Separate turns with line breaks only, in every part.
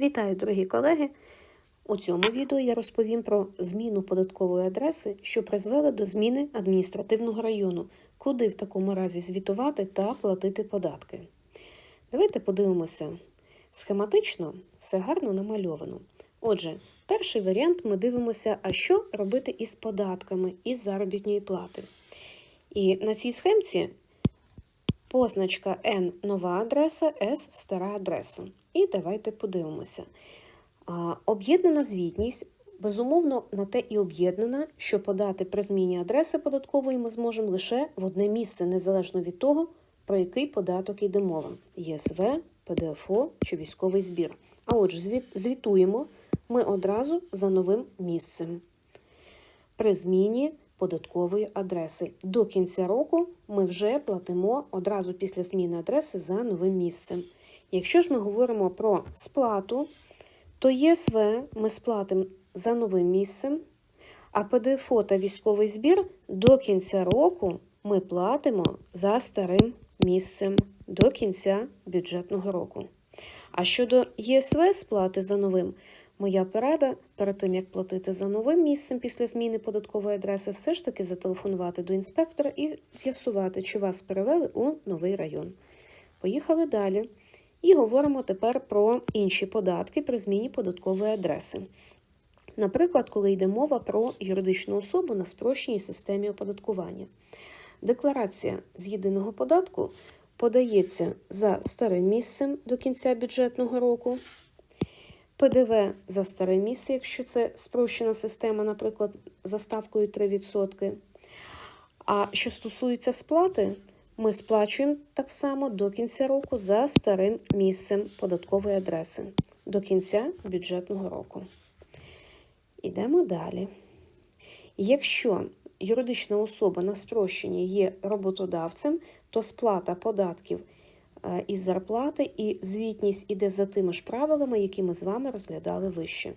Вітаю, дорогі колеги! У цьому відео я розповім про зміну податкової адреси, що призвела до зміни адміністративного району, куди в такому разі звітувати та платити податки. Давайте подивимося. Схематично все гарно намальовано. Отже, перший варіант ми дивимося, а що робити із податками із заробітної плати. І на цій схемці позначка N нова адреса, S стара адреса. І давайте подивимося. Об'єднана звітність, безумовно, на те і об'єднана, що подати при зміні адреси податкової ми зможемо лише в одне місце, незалежно від того, про який податок йде мова: ЄСВ, ПДФО чи військовий збір. А отже, звітуємо ми одразу за новим місцем. При зміні податкової адреси. До кінця року ми вже платимо одразу після зміни адреси за новим місцем. Якщо ж ми говоримо про сплату, то ЄСВ ми сплатимо за новим місцем, а ПДФО та військовий збір до кінця року ми платимо за старим місцем до кінця бюджетного року. А щодо ЄСВ сплати за новим, моя порада перед тим, як платити за новим місцем після зміни податкової адреси, все ж таки зателефонувати до інспектора і з'ясувати, чи вас перевели у новий район. Поїхали далі. І говоримо тепер про інші податки при зміні податкової адреси. Наприклад, коли йде мова про юридичну особу на спрощеній системі оподаткування. Декларація з єдиного податку подається за старим місцем до кінця бюджетного року. ПДВ за старе місце, якщо це спрощена система, наприклад, за ставкою 3%. А що стосується сплати, ми сплачуємо так само до кінця року за старим місцем податкової адреси до кінця бюджетного року. Ідемо далі. Якщо юридична особа на спрощенні є роботодавцем, то сплата податків із зарплати і звітність іде за тими ж правилами, які ми з вами розглядали вище.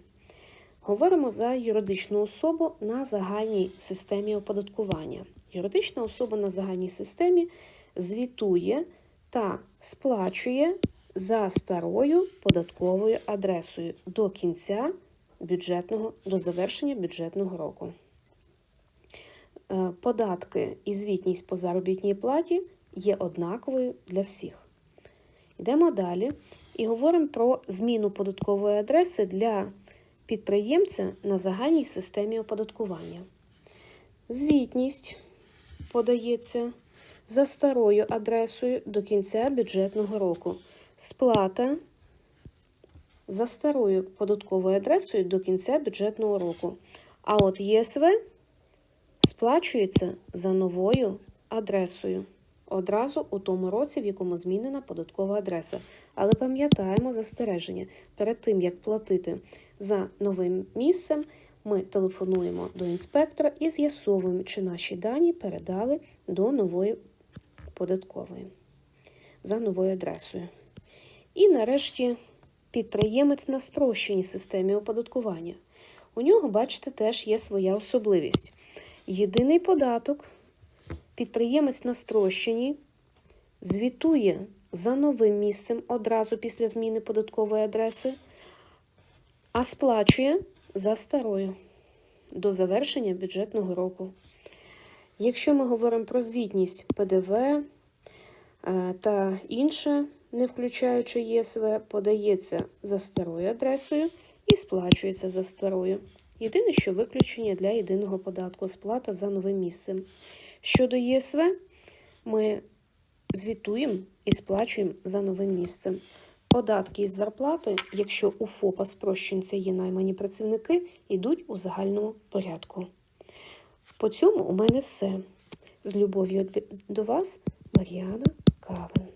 Говоримо за юридичну особу на загальній системі оподаткування. Юридична особа на загальній системі звітує та сплачує за старою податковою адресою до кінця бюджетного, до завершення бюджетного року. Е, податки і звітність по заробітній платі є однаковою для всіх. Йдемо далі і говоримо про зміну податкової адреси для підприємця на загальній системі оподаткування. Звітність подається за старою адресою до кінця бюджетного року. Сплата за старою податковою адресою до кінця бюджетного року. А от ЄСВ сплачується за новою адресою. Одразу у тому році, в якому змінена податкова адреса. Але пам'ятаємо застереження, перед тим, як платити за новим місцем, ми телефонуємо до інспектора і з'ясовуємо, чи наші дані передали до нової податкової за новою адресою. І нарешті підприємець на спрощеній системі оподаткування. У нього, бачите, теж є своя особливість. Єдиний податок, підприємець на спрощенні звітує за новим місцем одразу після зміни податкової адреси, а сплачує за старою до завершення бюджетного року. Якщо ми говоримо про звітність ПДВ е, та інше, не включаючи ЄСВ, подається за старою адресою і сплачується за старою. Єдине, що виключення для єдиного податку сплата за новим місцем. Щодо ЄСВ, ми звітуємо і сплачуємо за новим місцем. Податки із зарплати, якщо у ФОПа спрощенця є наймані працівники, йдуть у загальному порядку. По цьому у мене все. З любов'ю до вас, Мар'яна Кавен.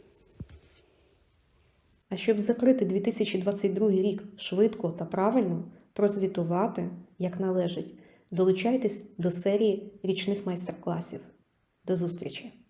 А щоб закрити 2022 рік швидко та правильно, прозвітувати, як належить, долучайтесь до серії річних майстер-класів. До зустрічі!